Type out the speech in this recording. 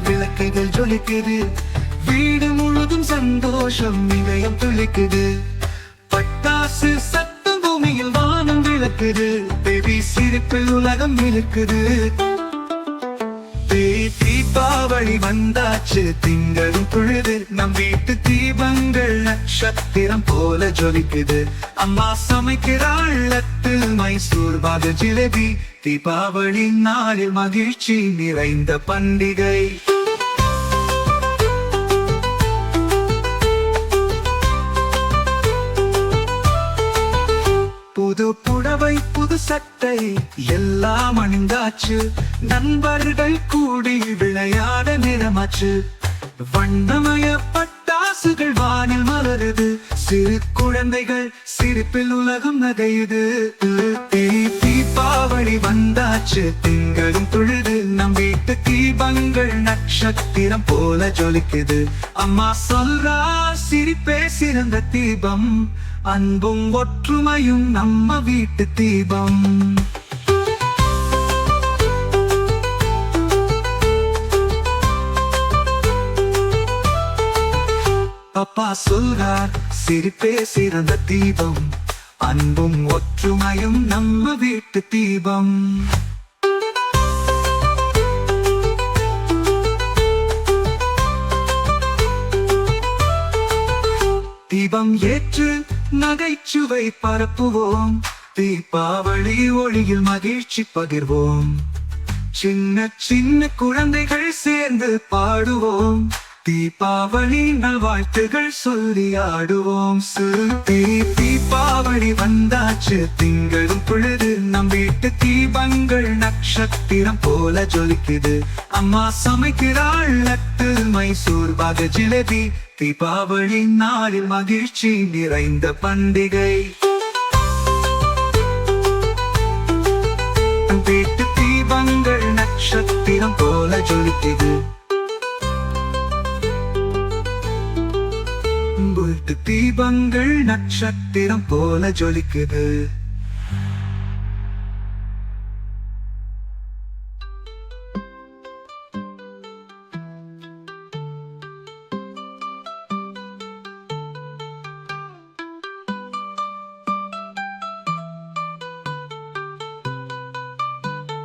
விளக்குகள் ஜொலிக்குது. வீடு முழுதும் சந்தோஷம் இதயம் துளிக்குது. பட்டாசு சத்தம் பூமியில் வானம் விளக்குது. பேபி சிரிப்பில் உலகம் விளக்குது தீபாவளி வந்தாச்சு. திங்களும் பொழுது நம் வீட்டு தீபங்கள் நட்சத்திரம் போல ஜொலிக்குது. அம்மா சமைக்கிறாள் லட்டு மைசூர் பாத ஜிலேபி. தீபாவளி நாளில் மகிழ்ச்சி நிறைந்த பண்டிகை. புது புடவை புது சட்டை எல்லாம் அணிந்தாச்சு. நண்பர்கள் கூடி விளையாட நிறமாச்சு வண்ணமய பட்டாசுகள் வானில் மலருது. சிறு குழந்தைகள் சிரிப்பில் உலகம் நகையுது. தீபாவளி வந்தாச்சு. திங்களும் துழுது நம் வீட்டு தீபங்கள் நட்சத்திரம் போல ஜொலிக்குது. அம்மா சொல்றா சிரிப்பே சிறந்த தீபம். அன்பும் ஒற்றுமையும் நம்ம வீட்டு தீபம். அப்பா சொல்றார் சிரிப்பே சிறந்த தீபம். அன்பும் ஒற்றுமையும் நம்ம வீட்டு தீபம். தீபம் ஏற்று நகைச்சுவை பரப்புவோம். தீபாவளி ஒளியில் மகிழ்ச்சி பகிர்வோம். சின்ன சின்ன குழந்தைகள் சேர்ந்து பாடுவோம். தீபாவளி நல்வாழ்த்துகள் சொல்லி ஆடுவோம். சுருத்தி தீபாவளி வந்தாச்சு. திங்களும் பொழுது நம் வீட்டு தீபங்கள் நட்சத்திரம் போல ஜொலிக்குது. அம்மா சமைக்கிறாள் லட்டு மைசூர் பாக ஜிலேபி. தீபாவளி நாளில் மகிழ்ச்சி நிறைந்த பண்டிகை. தீபங்கள் நட்சத்திரம் போல ஜொலிக்குது.